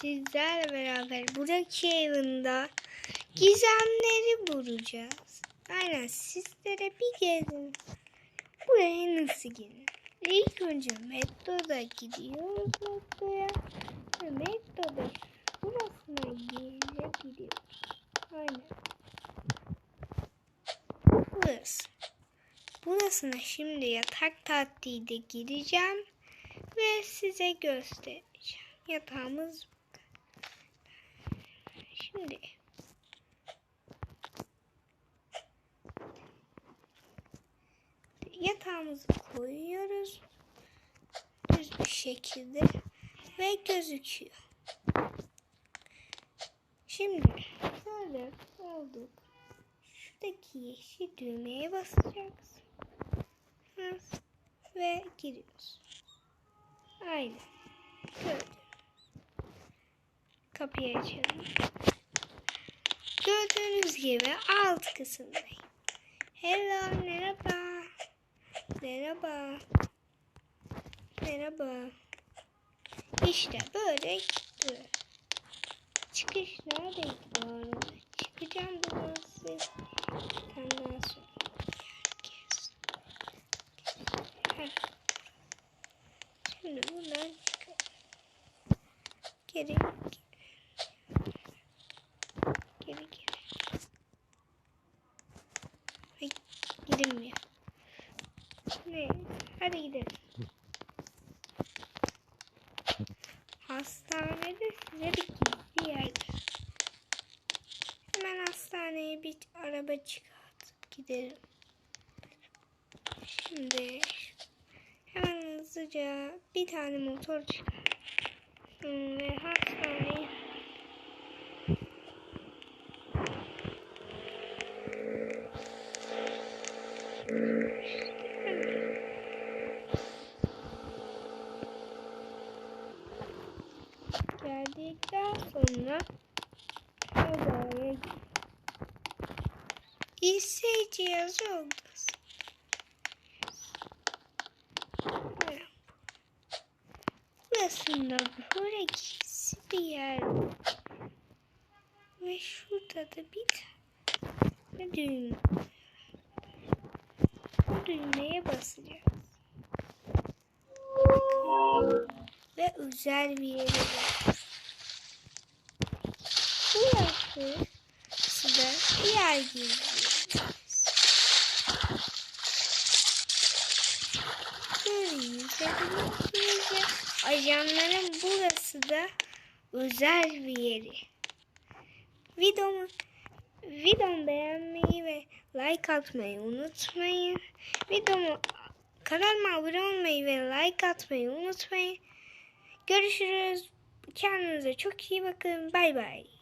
sizlerle beraber buradaki evinde gizemleri bulacağız. Aynen sizlere bir gezin. Buraya nasıl gelin? İlk önce metroda gidiyoruz metroya. Ve metroda burasına gelebiliyoruz. Aynen. Burası. Burasına şimdi yatak tatlıyla gireceğim ve size göstereceğim. Yatağımız. Şimdi yatağımızı koyuyoruz düz bir şekilde ve gözüküyor. Şimdi şöyle olduk. Şuradaki yeşil düğmeye basacağız. Ve giriyoruz. Aynen. Gördüm. Kapıyı açalım. Gördüğünüz gibi alt kısımdayım. Hello, merhaba. Merhaba. Merhaba. İşte böyle gidiyor. Çıkış neredeydi bu arada? Çıkacağım burası. Ondan sonra herkes. Şimdi buradan çıkalım. Geri gidilmiyor. Ne? Hadi gidelim. Hastanede size bir gizli yer. Hemen hastaneye bir araba çıkartıp gidelim. Şimdi hemen hızlıca bir tane motor çıkar. Ve hastaneye geldikten sonra odaya. İse cihazı olmaz. Burasında böyle gizli bir yer var. Ve şurada da bir tane düğme. Bu düğmeye basacağız. Ve özel bir yere var. Burası da diğer gizli. Görüyorsunuz. Ajanların burası da özel bir yeri. Videomu videomu beğenmeyi like atmayı unutmayın. Videomu kanalıma abone olmayı ve like atmayı unutmayın. Görüşürüz. Kendinize çok iyi bakın. Bay bay.